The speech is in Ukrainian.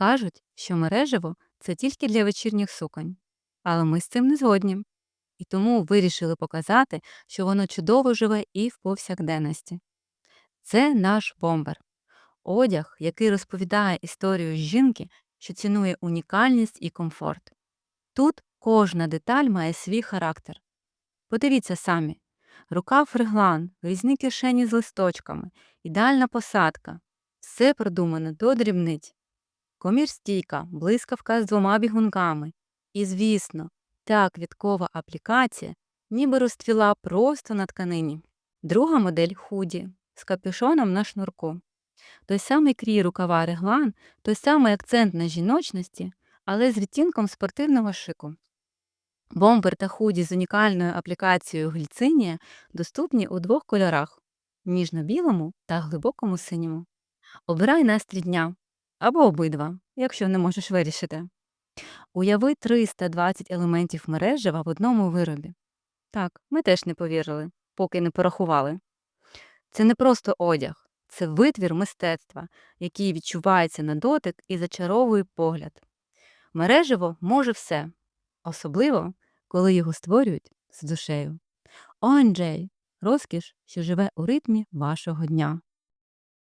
Кажуть, що мережево це тільки для вечірніх суконь. Але ми з цим не згодні. І тому вирішили показати, що воно чудово живе і в повсякденності. Це наш бомбер. Одяг, який розповідає історію жінки, що цінує унікальність і комфорт. Тут кожна деталь має свій характер. Подивіться самі: рукав фреглан, різні кишені з листочками, ідеальна посадка. Все продумано до дрібниць. Комір стійка, блискавка з двома бігунками. І, звісно, та квіткова аплікація ніби розцвіла просто на тканині. Друга модель худі з капюшоном на шнурку. Той самий крій рукава реглан, той самий акцент на жіночності, але з відтінком спортивного шику. Бомбер та худі з унікальною аплікацією гліцинія доступні у двох кольорах ніжно-білому та глибокому синьому. Обирай настрій дня або обидва, якщо не можеш вирішити. Уяви 320 елементів мережева в одному виробі. Так, ми теж не повірили, поки не порахували. Це не просто одяг, це витвір мистецтва, який відчувається на дотик і зачаровує погляд. Мережево може все, особливо, коли його створюють з душею. ONJ – розкіш, що живе у ритмі вашого дня.